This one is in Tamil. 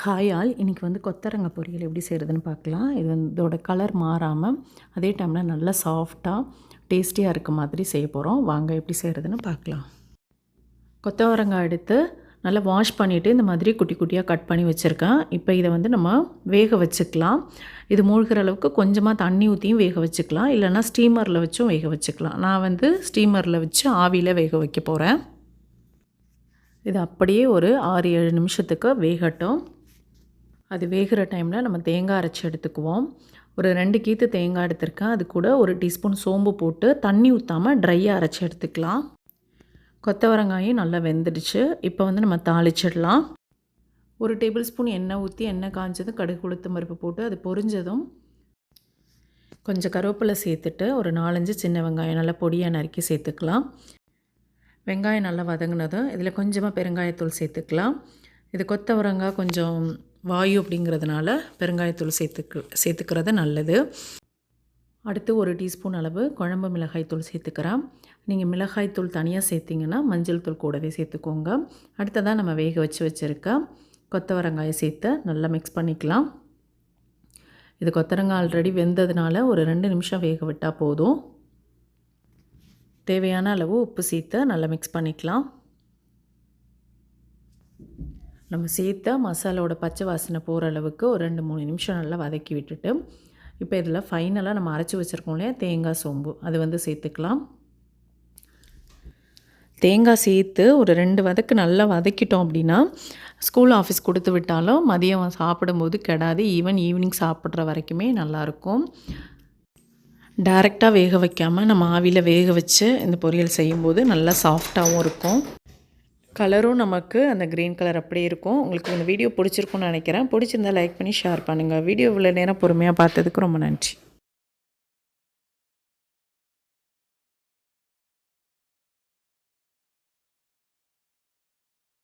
ஹாய் ஆல் இன்றைக்கி வந்து கொத்தரங்க பொரியல் எப்படி செய்கிறதுன்னு பார்க்கலாம். இது வந்து இதோட கலர் மாறாமல் அதே டைமில் நல்லா சாஃப்டாக டேஸ்டியாக இருக்க மாதிரி செய்ய போகிறோம் வாங்க எப்படி செய்கிறதுன்னு பார்க்கலாம். கொத்தவரங்காய் எடுத்து நல்லா வாஷ் பண்ணிவிட்டு இந்த மாதிரி குட்டி குட்டியாக கட் பண்ணி வச்சுருக்கேன். இப்போ இதை வந்து நம்ம வேக வச்சுக்கலாம். இது மூழ்கிற அளவுக்கு கொஞ்சமாக தண்ணி ஊற்றியும் வேக வச்சுக்கலாம். இல்லைன்னா ஸ்டீமரில் வச்சும் வேக வச்சுக்கலாம். நான் வந்து ஸ்டீமரில் வச்சு ஆவியில் வேக வைக்க போகிறேன் இது அப்படியே ஒரு ஆறு ஏழு நிமிஷத்துக்கு வேகட்டும். அது வேகிற டைமில் நம்ம தேங்காய் அரைச்சி எடுத்துக்குவோம். ஒரு ரெண்டு கீத்து தேங்காய் எடுத்திருக்கேன். அது கூட ஒரு டீஸ்பூன் சோம்பு போட்டு தண்ணி ஊற்றாமல் ட்ரையாக அரைச்சி எடுத்துக்கலாம். கொத்தவரங்காயும் நல்லா வெந்துடுச்சு. இப்போ வந்து நம்ம தாளிச்சிடலாம். ஒரு டேபிள் ஸ்பூன் எண்ணெய் ஊற்றி எண்ணெய் காய்ஞ்சதும் கடுகு உளுத்து மருப்பு போட்டு அது பொரிஞ்சதும் கொஞ்சம் கருவேப்பிலை சேர்த்துட்டு ஒரு நாலஞ்சு சின்ன வெங்காயம் நல்லா பொடியாக நறுக்கி சேர்த்துக்கலாம். வெங்காயம் நல்லா வதங்கினதும் இதில் கொஞ்சமாக பெருங்காயத்தூள் சேர்த்துக்கலாம். இது கொத்தவரங்காய் கொஞ்சம் வாயு அப்படிங்கிறதுனால பெருங்காயத்தூள் சேர்த்துக்கு சேர்த்துக்கிறது நல்லது. அடுத்து ஒரு டீஸ்பூன் அளவு குழம்பு மிளகாய்த்தூள் சேர்த்துக்கிறேன். நீங்கள் மிளகாய்த்தூள் தனியாக சேர்த்திங்கன்னா மஞ்சள் தூள் கூடவே சேர்த்துக்கோங்க. அடுத்ததாக நம்ம வேக வச்சு வச்சுருக்க கொத்தவரங்காயை சேர்த்து நல்லா மிக்ஸ் பண்ணிக்கலாம். இது கொத்தரங்காய் ஆல்ரெடி வெந்ததுனால ஒரு ரெண்டு நிமிஷம் வேக விட்டால் போதும். தேவையான அளவு உப்பு சேர்த்து நல்லா மிக்ஸ் பண்ணிக்கலாம். நம்ம சேர்த்த மசாலாவோட பச்சை வாசனை போகிற அளவுக்கு ஒரு ரெண்டு மூணு நிமிஷம் நல்லா வதக்கி விட்டுட்டு இப்போ இதில் ஃபைனலாக நம்ம அரைச்சி வச்சுருக்கோம் இல்லையா? தேங்காய் சோம்பு. அது வந்து சேர்த்துக்கலாம். தேங்காய் சேர்த்து ஒரு ரெண்டு வதக்கு நல்லா வதக்கிட்டோம் அப்படின்னா ஸ்கூல் ஆஃபீஸ் கொடுத்து விட்டாலும் மதியம் சாப்பிடும்போது கெடாது. ஈவன் ஈவினிங் சாப்பிட்ற வரைக்குமே நல்லாயிருக்கும். டைரெக்டாக வேக வைக்காமல் நம்ம ஆவியில் வேக வச்சு இந்த பொரியல் செய்யும்போது நல்லா சாஃப்டாகவும் இருக்கும். கலரும் நமக்கு அந்த க்ரீன் கலர் அப்படியே இருக்கும். உங்களுக்கு இந்த வீடியோ பிடிச்சிருக்கும்னு நினைக்கிறேன். பிடிச்சிருந்தா லைக் பண்ணி ஷேர் பண்ணுங்கள் வீடியோ இவ்வளோ நேரம் பொறுமையாக பார்த்ததுக்கு ரொம்ப நன்றி.